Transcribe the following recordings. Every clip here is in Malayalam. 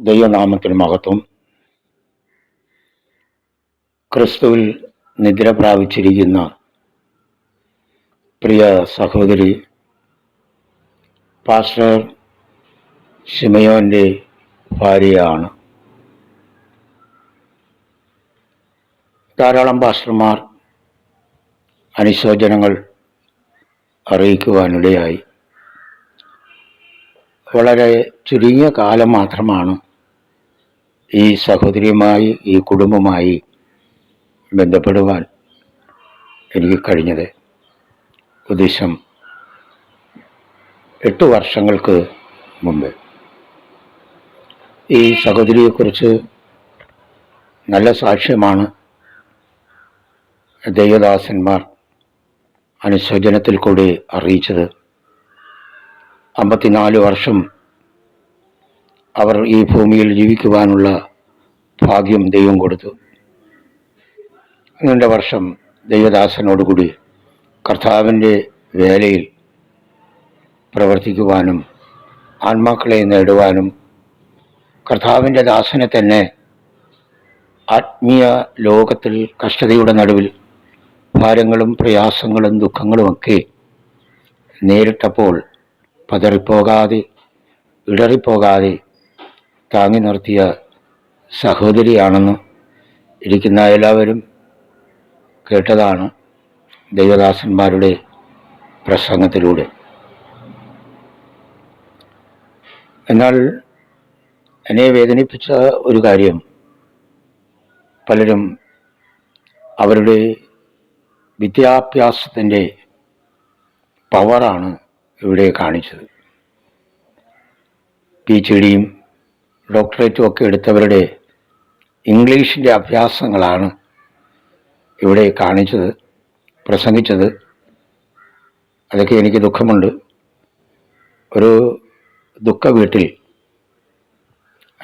ദൈവനാമത്തിന് മഹത്വം. ക്രിസ്തുവിൽ നിദ്ര പ്രാപിച്ചിരിക്കുന്ന പ്രിയ സഹോദരി പാസ്റ്റർ ഷിമയോന്റെ ഭാര്യയാണ്. ധാരാളം പാസ്റ്റർമാർ അനുശോചനങ്ങൾ അറിയിക്കുവാനിടയായി. വളരെ ചുരുങ്ങിയ കാലം മാത്രമാണ് ഈ സഹോദരിയുമായി ഈ കുടുംബമായി ബന്ധപ്പെടുവാൻ എനിക്ക് കഴിഞ്ഞത് ഉദ്ദേശം എട്ട് വർഷങ്ങൾക്ക് മുമ്പ്. ഈ സഹോദരിയെക്കുറിച്ച് നല്ല സാക്ഷ്യമാണ് ദൈവദാസന്മാർ അനുശോചനത്തിൽ കൂടി അറിയിച്ചത്. അമ്പത്തിനാല് വർഷം അവർ ഈ ഭൂമിയിൽ ജീവിക്കുവാനുള്ള ഭാഗ്യം ദൈവം കൊടുത്തു. നീണ്ട വർഷം ദൈവദാസനോടുകൂടി കർത്താവിന്റെ വേലയിൽ പ്രവർത്തിക്കുവാനും ആത്മാക്കളെ നേടുവാനും കർത്താവിന്റെ ദാസനെ തന്നെ ആത്മീയ ലോകത്തിൽ കഷ്ടതയുടെ നടുവിൽ ഭാരങ്ങളും പ്രയാസങ്ങളും ദുഃഖങ്ങളുമൊക്കെ നേരിട്ടപ്പോൾ പതറിപ്പോകാതെ ഇടറിപ്പോകാതെ താങ്ങി നിർത്തിയ സഹോദരിയാണെന്ന് ഇരിക്കുന്ന എല്ലാവരും കേട്ടതാണ് ദൈവദാസന്മാരുടെ പ്രസംഗത്തിലൂടെ. എന്നാൽ എന്നെ വേദനിപ്പിച്ച ഒരു കാര്യം പലരും അവരുടെ വിദ്യാഭ്യാസത്തിന്റെ പവറാണ് ഇവിടെ കാണിച്ചത്. പി. എച്ച് ഡിയും ഡോക്ടറേറ്റും ഒക്കെ എടുത്തവരുടെ ഇംഗ്ലീഷിന്റെ അഭ്യാസങ്ങളാണ് ഇവിടെ കാണിച്ചത് പ്രസംഗിച്ചത്. അതൊക്കെ എനിക്ക് ദുഃഖമുണ്ട്. ഒരു ദുഃഖ വീട്ടിൽ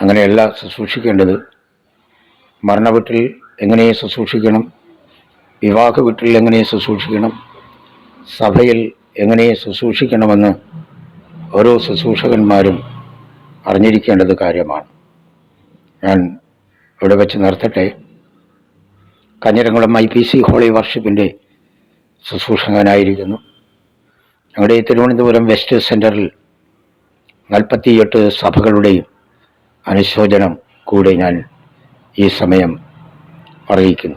അങ്ങനെയല്ല ശുശ്രൂഷിക്കേണ്ടത്. മരണവീട്ടിൽ എങ്ങനെ ശുശ്രൂഷിക്കണം? വിവാഹ വീട്ടിൽ എങ്ങനെ ശുശ്രൂഷിക്കണം? സഭയിൽ എങ്ങനെ ശുശ്രൂഷിക്കണമെന്ന് ഓരോ ശുശ്രൂഷകന്മാരും അറിഞ്ഞിരിക്കേണ്ടത് കാര്യമാണ്. ഞാൻ ഇവിടെ വെച്ച് നിർത്തട്ടെ. Kanjiramkulam I P C holy വർഷിപ്പിന്റെ ശുശ്രൂഷകനായിരിക്കുന്നു. ഞങ്ങളുടെ ഈ തിരുവനന്തപുരം വെസ്റ്റ് സെന്ററിൽ നാൽപ്പത്തിയെട്ട് സഭകളുടെയും അനുശോചനം കൂടെ ഞാൻ ഈ സമയം അറിയിക്കുന്നു.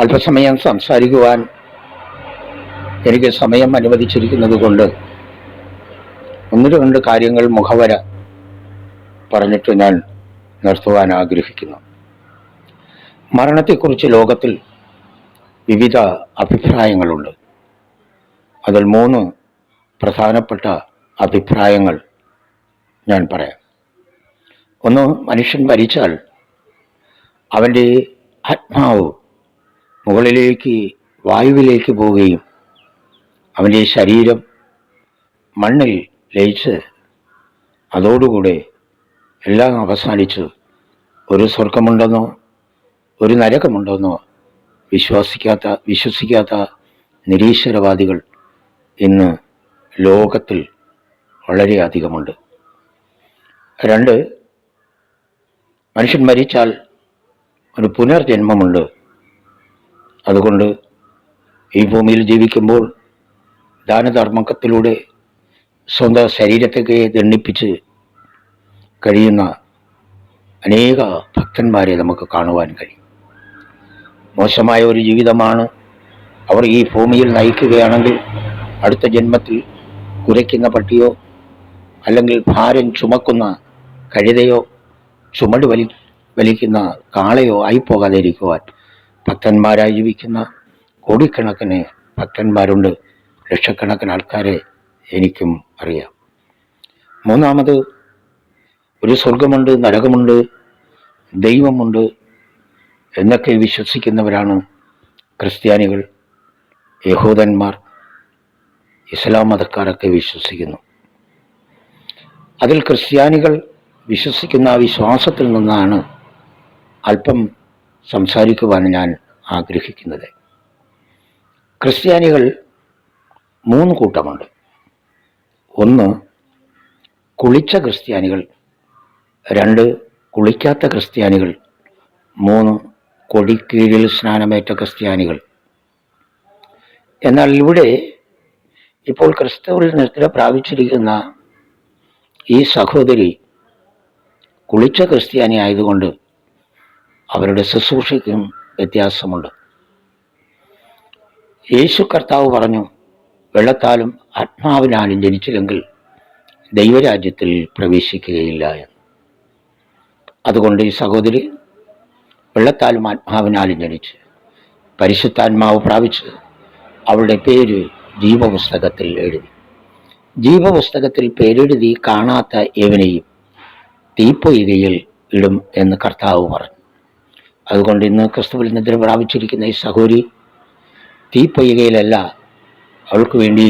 അല്പസമയം സംസാരിക്കുവാൻ എനിക്ക് സമയം അനുവദിച്ചിരിക്കുന്നത് കൊണ്ട് ഒന്ന് രണ്ട് കാര്യങ്ങൾ മുഖവര പറഞ്ഞിട്ട് ഞാൻ നിർത്തുവാൻ ആഗ്രഹിക്കുന്നു. മരണത്തെക്കുറിച്ച് ലോകത്തിൽ വിവിധ അഭിപ്രായങ്ങളുണ്ട്. അതിൽ മൂന്ന് പ്രധാനപ്പെട്ട അഭിപ്രായങ്ങൾ ഞാൻ പറയാം. ഒന്ന് മനുഷ്യൻ മരിച്ചാൽ അവന്റെ ആത്മാവ് മുകളിലേക്ക് വായുവിലേക്ക് പോവുകയും അവന്റെ ശരീരം മണ്ണിൽ ലയിച്ച് അതോടുകൂടെ എല്ലാം അവസാനിച്ച് ഒരു സ്വർഗമുണ്ടെന്നോ ഒരു നരകമുണ്ടെന്നോ വിശ്വസിക്കാത്ത വിശ്വസിക്കാത്ത നിരീശ്വരവാദികൾ ഇന്ന് ലോകത്തിൽ വളരെയധികമുണ്ട്. രണ്ട് മനുഷ്യൻ മരിച്ചാൽ ഒരു പുനർജന്മമുണ്ട്. അതുകൊണ്ട് ഈ ഭൂമിയിൽ ജീവിക്കുമ്പോൾ ദാനധർമ്മത്തിലൂടെ സ്വന്തം ശരീരത്തേക്ക് ദണ്ഡിപ്പിച്ച് കഴിയുന്ന അനേക ഭക്തന്മാരെ നമുക്ക് കാണുവാൻ കഴിയും. മോശമായ ഒരു ജീവിതമാണ് അവർ ഈ ഭൂമിയിൽ നയിക്കുകയാണെങ്കിൽ അടുത്ത ജന്മത്തിൽ കുരയ്ക്കുന്ന പട്ടിയോ അല്ലെങ്കിൽ ഭാരം ചുമക്കുന്ന കഴുതയോ ചുമട് വലി വലിക്കുന്ന കാളയോ ആയിപ്പോകാതെ ഇരിക്കുവാൻ ഭക്തന്മാരായി ജീവിക്കുന്ന കോടിക്കണക്കിന് ഭക്തന്മാരുണ്ട്. ലക്ഷക്കണക്കിന് ആൾക്കാരെ എനിക്കും അറിയാം. മൂന്നാമത് ഒരു സ്വർഗമുണ്ട് നരകമുണ്ട് ദൈവമുണ്ട് എന്നൊക്കെ വിശ്വസിക്കുന്നവരാണ് ക്രിസ്ത്യാനികൾ യഹൂദന്മാർ ഇസ്ലാം മതക്കാരൊക്കെ വിശ്വസിക്കുന്നു. അതിൽ ക്രിസ്ത്യാനികൾ വിശ്വസിക്കുന്ന ആ വിശ്വാസത്തിൽ നിന്നാണ് അല്പം സംസാരിക്കുവാൻ ഞാൻ ആഗ്രഹിക്കുന്നത്. ക്രിസ്ത്യാനികൾ മൂന്ന് കൂട്ടമുണ്ട്. ഒന്ന് കുളിച്ച ക്രിസ്ത്യാനികൾ. രണ്ട് കുളിക്കാത്ത ക്രിസ്ത്യാനികൾ. മൂന്ന് കൊടിക്കീഴിൽ സ്നാനമേറ്റ ക്രിസ്ത്യാനികൾ. എന്നാൽ ഇവിടെ ഇപ്പോൾ ക്രിസ്തുവിൽ നിദ്ര പ്രാപിച്ചിരിക്കുന്ന ഈ സഹോദരി കുളിച്ച ക്രിസ്ത്യാനി ആയതുകൊണ്ട് അവരുടെ ശുശ്രൂഷയ്ക്കും വ്യത്യാസമുണ്ട്. യേശു കർത്താവ് പറഞ്ഞു വെള്ളത്താലും ആത്മാവിനാലും ജനിച്ചില്ലെങ്കിൽ ദൈവരാജ്യത്തിൽ പ്രവേശിക്കുകയില്ല എന്ന്. അതുകൊണ്ട് ഈ സഹോദരി വെള്ളത്താലും ആത്മാവിനാലും ജനിച്ച് പരിശുദ്ധാത്മാവ് പ്രാപിച്ച് അവളുടെ പേര് ജീവപുസ്തകത്തിൽ എഴുതി. ജീവപുസ്തകത്തിൽ പേരെഴുതി കാണാത്ത ഏവനെയും തീപ്പൊയ്കയിൽ ഇടും എന്ന് കർത്താവ് പറഞ്ഞു. അതുകൊണ്ട് ഇന്ന് ക്രിസ്തുവിൽ നിദ്ര പ്രാപിച്ചിരിക്കുന്ന ഈ സഹോരി തീപ്പൊയ്കയിലല്ല അവൾക്ക് വേണ്ടി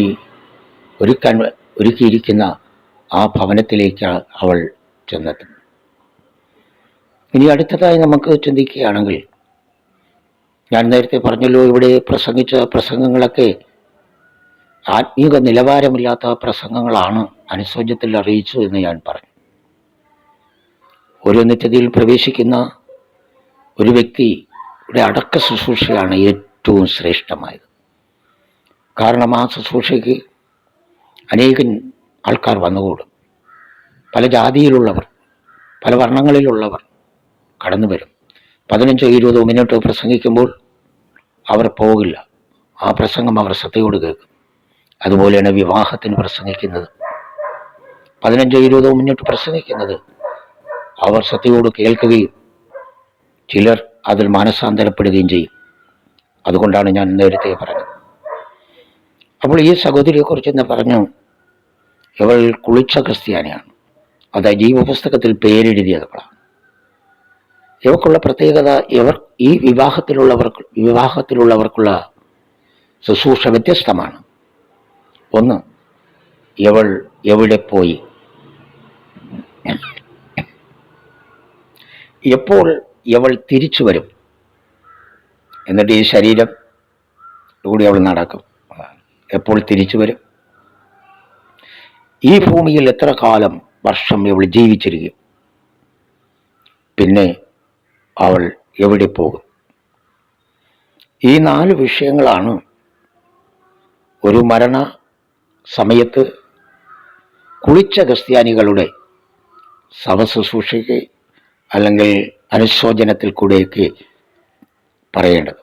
ഒരുക്കാൻ ഒരുക്കിയിരിക്കുന്ന ആ ഭവനത്തിലേക്ക് അവൾ ചെന്നെത്തും ഇനി അടുത്തതായി നമുക്ക് ചിന്തിക്കുകയാണെങ്കിൽ ഞാൻ നേരത്തെ പറഞ്ഞല്ലോ ഇവിടെ പ്രസംഗിച്ച പ്രസംഗങ്ങളൊക്കെ ആത്മീക നിലവാരമില്ലാത്ത പ്രസംഗങ്ങളാണ് അനുസോചത്തിൽ അറിയിച്ചു എന്ന് ഞാൻ പറഞ്ഞു. ഒരു നിത്യതയിൽ പ്രവേശിക്കുന്ന ഒരു വ്യക്തിയുടെ അടക്ക ശുശ്രൂഷയാണ് ഏറ്റവും ശ്രേഷ്ഠമായത്. കാരണം ആ ശുശ്രൂഷയ്ക്ക് അനേകം ആൾക്കാർ വന്നുകൂടും. പല ജാതിയിലുള്ളവർ പല വർണങ്ങളിലുള്ളവർ കടന്നു വരും. പതിനഞ്ചോ ഇരുപതോ മിനിറ്റോ പ്രസംഗിക്കുമ്പോൾ അവർ പോകില്ല. ആ പ്രസംഗം അവർ ശ്രദ്ധയോട് കേൾക്കും. അതുപോലെയാണ് വിവാഹത്തിന് പ്രസംഗിക്കുന്നത്. പതിനഞ്ചോ ഇരുപതോ മിനിറ്റ് പ്രസംഗിക്കുന്നത് അവർ ശ്രദ്ധയോട് കേൾക്കുകയും ചിലർ അതിൽ മാനസാന്തരപ്പെടുകയും ചെയ്യും. അതുകൊണ്ടാണ് ഞാൻ നേരത്തെ പറഞ്ഞത്. അപ്പോൾ ഈ സഹോദരിയെക്കുറിച്ച് എന്ന് പറഞ്ഞു. ഇവൾ കുളിച്ച ക്രിസ്ത്യാനിയാണ്. അത് ജീവപുസ്തകത്തിൽ പേരെഴുതിയതവളാണ് ഇവക്കുള്ള പ്രത്യേകത ഇവർ ഈ വിവാഹത്തിലുള്ളവർക്ക് വിവാഹത്തിലുള്ളവർക്കുള്ള ശുശ്രൂഷ വ്യത്യസ്തമാണ്. ഒന്ന് ഇവൾ എവിടെ പോയി? എപ്പോൾ ഇവൾ തിരിച്ചു വരും? എന്നിട്ട് ഈ ശരീരം കൂടി അവൾ നടക്കും. എപ്പോൾ തിരിച്ചു വരും? ഈ ഭൂമിയിൽ എത്ര കാലം വർഷം ഇവൾ ജീവിച്ചിരിക്കും? പിന്നെ അവൾ എവിടെ പോകും? ഈ നാല് വിഷയങ്ങളാണ് ഒരു മരണ സമയത്ത് കുളിച്ച ക്രിസ്ത്യാനികളുടെ ശവശുശ്രൂഷയ്ക്ക് അല്ലെങ്കിൽ അനുശോചനത്തിൽ കൂടെയൊക്കെ പറയേണ്ടത്.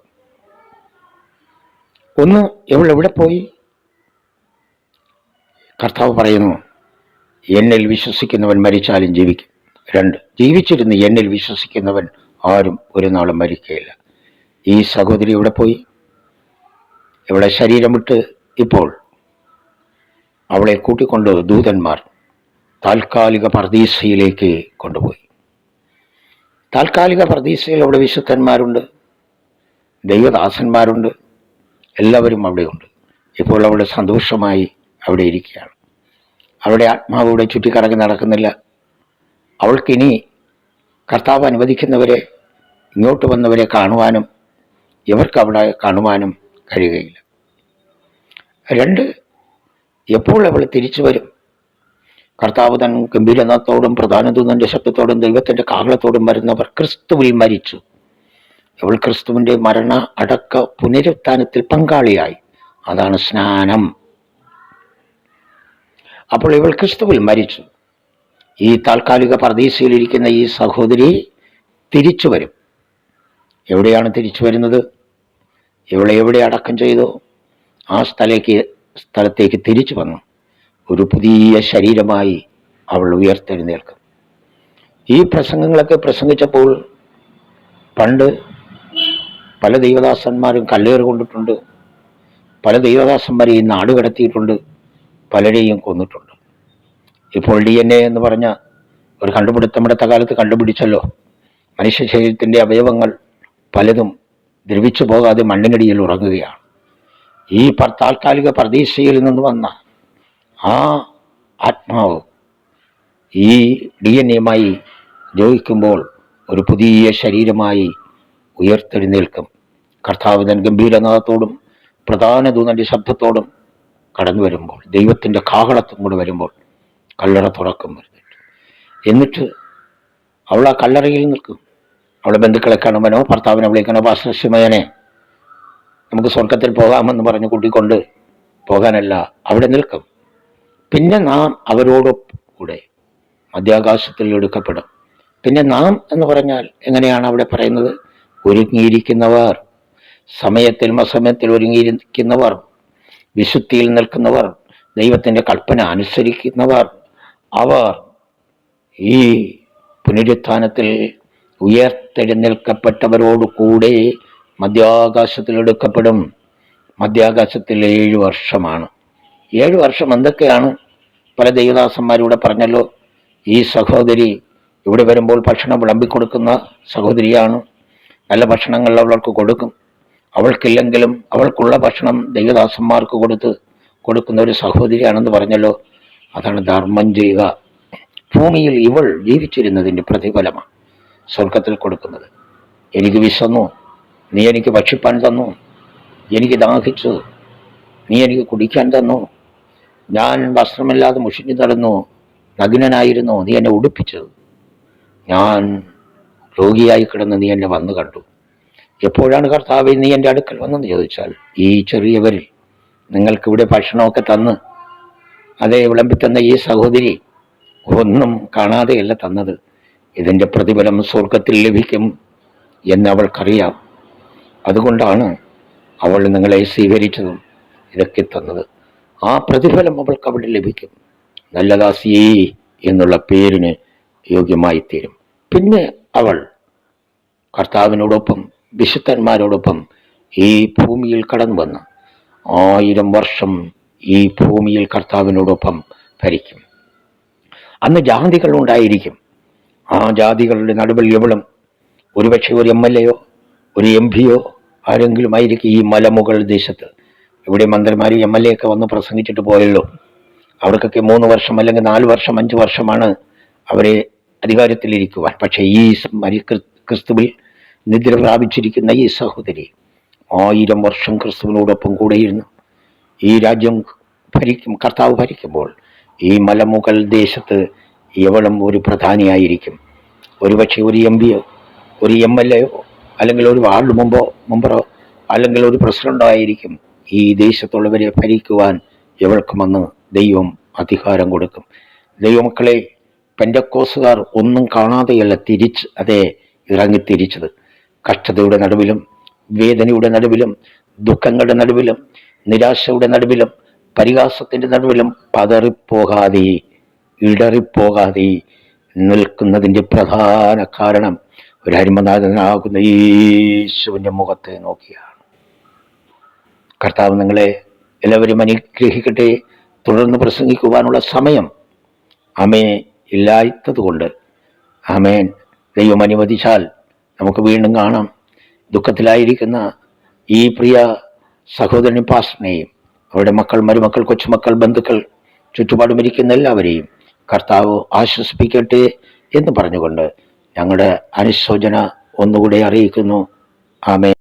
ഒന്ന് ഇവൾ എവിടെ പോയി? കർത്താവ് പറയുന്നു എന്നിൽ വിശ്വസിക്കുന്നവൻ മരിച്ചാലും ജീവിക്കും. രണ്ട് ജീവിച്ചിരുന്ന് എന്നിൽ വിശ്വസിക്കുന്നവൻ ആരും ഒരു നാളും മരിക്കുകയില്ല. ഈ സഹോദരി ഇവിടെ പോയി? ഇവിടെ ശരീരം വിട്ട് ഇപ്പോൾ അവളെ കൂട്ടിക്കൊണ്ട് ദൂതന്മാർ താൽക്കാലിക പർദീസയിലേക്ക് കൊണ്ടുപോയി. താൽക്കാലിക പ്രതീക്ഷയിൽ അവിടെ വിശുദ്ധന്മാരുണ്ട് ദൈവദാസന്മാരുണ്ട് എല്ലാവരും അവിടെയുണ്ട്. ഇപ്പോൾ അവിടെ സന്തോഷമായി അവിടെ ഇരിക്കുകയാണ്. അവളുടെ ആത്മാവിടെ ചുറ്റിക്കറങ്ങി നടക്കുന്നില്ല. അവൾക്കിനി കർത്താവ് അനുവദിക്കുന്നവരെ ഇങ്ങോട്ട് വന്നവരെ കാണുവാനും ഇവർക്ക് അവിടെ കാണുവാനും കഴിയുകയില്ല. രണ്ട് എപ്പോൾ അവൾ തിരിച്ചു വരും? കർത്താവ് തൻ ഗംഭീരനാഥത്തോടും പ്രധാനദൂതന്റെ ശബ്ദത്തോടും ദൈവത്തിന്റെ കാഹളത്തോടും വരുന്നവർ ക്രിസ്തുവിൽ മരിച്ചു. അവൾ ക്രിസ്തുവിന്റെ മരണ അടക്ക പുനരുത്ഥാനത്തിൽ പങ്കാളിയായി. അതാണ് സ്നാനം. അപ്പോൾ ഇവൾ ക്രിസ്തുവിൽ മരിച്ചു. ഈ താൽക്കാലിക പ്രദേശയിലിരിക്കുന്ന ഈ സഹോദരി തിരിച്ചു വരും. എവിടെയാണ് തിരിച്ചു വരുന്നത്? ഇവളെ എവിടെ അടക്കം ചെയ്തോ? ആ സ്ഥലേക്ക് സ്ഥലത്തേക്ക് തിരിച്ചു വന്നു. ഒരു പുതിയ ശരീരമായി അവൾ ഉയർത്തെഴുന്നേൽക്കും. ഈ പ്രസംഗങ്ങളൊക്കെ പ്രസംഗിച്ചപ്പോൾ പണ്ട് പല ദൈവദാസന്മാരും കല്ലേറ് കൊണ്ടിട്ടുണ്ട്. പല ദൈവദാസന്മാരെയും നാട് കടത്തിയിട്ടുണ്ട്. പലരെയും കൊന്നിട്ടുണ്ട്. ഇപ്പോൾ ഡി എൻ എ എന്ന് പറഞ്ഞ ഒരു കണ്ടുപിടുത്തം അടുത്ത കാലത്ത് കണ്ടുപിടിച്ചല്ലോ. മനുഷ്യ ശരീരത്തിന്റെ അവയവങ്ങൾ പലതും ദ്രവിച്ചു പോകാതെ മണ്ണിനടിയിൽ ഉറങ്ങുകയാണ്. ഈ താൽക്കാലിക പ്രതീക്ഷയിൽ നിന്ന് വന്ന ആ ആത്മാവ് ഈ ഡി എൻ എമായി ജോയിക്കുമ്പോൾ ഒരു പുതിയ ശരീരമായി ഉയർത്തെഴുന്നേൽക്കും. കർത്താവിതൻ ഗംഭീരനാഥത്തോടും പ്രധാന ദൂതന്റെ ശബ്ദത്തോടും കടന്നു വരുമ്പോൾ ദൈവത്തിന്റെ കാഹളത്തും കൂടെ വരുമ്പോൾ കല്ലറ തുറക്കും എന്നിട്ട് അവൾ ആ കല്ലറയിൽ നിൽക്കും. അവളെ ബന്ധുക്കളെ കാണുമ്പനോ ഭർത്താവിനെ വിളിക്കണോ പാശ്രശ്യമയനെ നമുക്ക് സ്വർഗത്തിൽ പോകാമെന്ന് പറഞ്ഞ് കൂട്ടിക്കൊണ്ട് പോകാനല്ല അവിടെ നിൽക്കും. പിന്നെ നാം അവരോട് കൂടെ മധ്യാകാശത്തിൽ എടുക്കപ്പെടും. പിന്നെ നാം എന്ന് പറഞ്ഞാൽ എങ്ങനെയാണ് അവിടെ പറയുന്നത്? ഒരുങ്ങിയിരിക്കുന്നവർ സമയത്തിലും അസമയത്തിലും ഒരുങ്ങിയിരിക്കുന്നവർ വിശുദ്ധിയിൽ നിൽക്കുന്നവർ ദൈവത്തിന്റെ കൽപ്പന അനുസരിക്കുന്നവർ അവർ ഈ പുനരുത്ഥാനത്തിൽ ഉയർത്തെഴുന്നേൽക്കപ്പെട്ടവരോട് കൂടെ മധ്യാകാശത്തിൽ എടുക്കപ്പെടും. മധ്യാകാശത്തിൽ ഏഴ് വർഷമാണ്. ഏഴ് വർഷം എന്തൊക്കെയാണ്? പല ദൈവദാസന്മാരൂടെ പറഞ്ഞല്ലോ ഈ സഹോദരി ഇവിടെ വരുമ്പോൾ ഭക്ഷണം വിളമ്പിക്കൊടുക്കുന്ന സഹോദരിയാണ്. നല്ല ഭക്ഷണങ്ങൾ അവൾക്ക് കൊടുക്കും. അവൾക്കില്ലെങ്കിലും അവൾക്കുള്ള ഭക്ഷണം ദൈവദാസന്മാർക്ക് കൊടുത്ത് കൊടുക്കുന്ന ഒരു സഹോദരിയാണെന്ന് പറഞ്ഞല്ലോ. അതാണ് ധർമ്മം ചെയ്യുക. ഭൂമിയിൽ ഇവൾ ജീവിച്ചിരുന്നതിന്റെ പ്രതിഫലമാണ് സ്വർഗത്തിൽ കൊടുക്കുന്നത്. എനിക്ക് വിശന്നു നീ എനിക്ക് ഭക്ഷിപ്പാൻ തന്നു. എനിക്ക് ദാഹിച്ചു. നീ എനിക്ക് കുടിക്കാൻ തന്നു. ഞാൻ വസ്ത്രമില്ലാതെ മുഷിഞ്ഞു നടന്നു. നഗ്നനായിരുന്നു. നീ എന്നെ ഉടുപ്പിച്ചത്. ഞാൻ രോഗിയായി കിടന്ന് നീ എന്നെ വന്നു കണ്ടു. എപ്പോഴാണ് കർത്താവ് നീ എന്റെ അടുക്കൽ വന്നെന്ന് ചോദിച്ചാൽ ഈ ചെറിയവരിൽ നിങ്ങൾക്കിവിടെ ഭക്ഷണമൊക്കെ തന്ന് അതേ വിളമ്പി തന്ന ഈ സഹോദരി ഒന്നും കാണാതെയല്ല തന്നത്. ഇതിന്റെ പ്രതിഫലം സ്വർഗത്തിൽ ലഭിക്കും എന്ന് അവൾക്കറിയാം. അതുകൊണ്ടാണ് അവൾ നിങ്ങളെ സ്വീകരിച്ചതും ഇതൊക്കെ തന്നത്. ആ പ്രതിഫലം അവൾക്ക് അവിടെ ലഭിക്കും. നല്ലദാസിയേ എന്നുള്ള പേരിന് യോഗ്യമായി തീരും പിന്നെ അവൾ കർത്താവിനോടൊപ്പം വിശുദ്ധന്മാരോടൊപ്പം ഈ ഭൂമിയിൽ കടന്നു വന്ന് ആയിരം വർഷം ഈ ഭൂമിയിൽ കർത്താവിനോടൊപ്പം ഭരിക്കും. അന്ന് ജാതികൾ ഉണ്ടായിരിക്കും. ആ ജാതികളുടെ നടുവിൽ എവളും ഒരുപക്ഷെ ഒരു എം എൽ എയോ ഒരു എം പിയോ ആരെങ്കിലും ആയിരിക്കും ഈ മലമുകൾ ദേശത്ത്. ഇവിടെ മന്ത്രിമാർ എം എൽ എ ഒക്കെ വന്ന് പ്രസംഗിച്ചിട്ട് പോയല്ലോ. അവർക്കൊക്കെ മൂന്ന് വർഷം അല്ലെങ്കിൽ നാല് വർഷം അഞ്ച് വർഷമാണ് അവരെ അധികാരത്തിലിരിക്കുവാൻ. പക്ഷേ ഈ ക്രിസ്തുവിൽ നിദ്ര പ്രാപിച്ചിരിക്കുന്ന ഈ സഹോദരി ആയിരം വർഷം ക്രിസ്തുവിനോടൊപ്പം കൂടെയിരുന്നു. ഈ രാജ്യം ഭരിക്കും കർത്താവ് ഭരിക്കുമ്പോൾ ഈ മലമുകൾ ദേശത്ത് എവളും ഒരു പ്രധാനിയായിരിക്കും. ഒരുപക്ഷെ ഒരു എം പിയോ ഒരു എം എൽ എയോ അല്ലെങ്കിൽ ഒരു വാർഡ് മുമ്പോ മെമ്പറോ അല്ലെങ്കിൽ ഒരു പ്രസിഡന്റോ ആയിരിക്കും ഈ ദേശത്തുള്ളവരെ ഭരിക്കുവാൻ എവൾക്കുമെന്ന് ദൈവം അധികാരം കൊടുക്കും. ദൈവമക്കളെ പെൻഡക്കോസുകാർ ഒന്നും കാണാതെയല്ല തിരിച്ച് അതേ ഇറങ്ങി തിരിച്ചത് കഷ്ടതയുടെ നടുവിലും വേദനയുടെ നടുവിലും ദുഃഖങ്ങളുടെ നടുവിലും നിരാശയുടെ നടുവിലും പരിഹാസത്തിന്റെ നടുവിലും പതറിപ്പോകാതെ ഇടറിപ്പോകാതെ നിൽക്കുന്നതിന്റെ പ്രധാന കാരണം ഒരു ഹരിമനാഥനാകുന്ന യേശുവിന്റെ മുഖത്തെ നോക്കിയാണ്. കർത്താവ് നിങ്ങളെ എല്ലാവരും അനുഗ്രഹിക്കട്ടെ. തുടർന്ന് പ്രസംഗിക്കുവാനുള്ള സമയം അമേ ഇല്ലാത്തതുകൊണ്ട്. അമേൻ ദൈവം അനുവദിച്ചാൽ നമുക്ക് വീണ്ടും കാണാം. ദുഃഖത്തിലായിരിക്കുന്ന ഈ പ്രിയ സഹോദരൻ പാസ്നയും അവരുടെ മക്കൾ മരുമക്കൾ കൊച്ചുമക്കൾ ബന്ധുക്കൾ ചുറ്റുപാടും ഇരിക്കുന്ന എല്ലാവരെയും കർത്താവ് ആശ്വസിപ്പിക്കട്ടെ എന്ന് പറഞ്ഞുകൊണ്ട് ഞങ്ങളുടെ അനുശോചന ഒന്നുകൂടെ അറിയിക്കുന്നു. ആമേ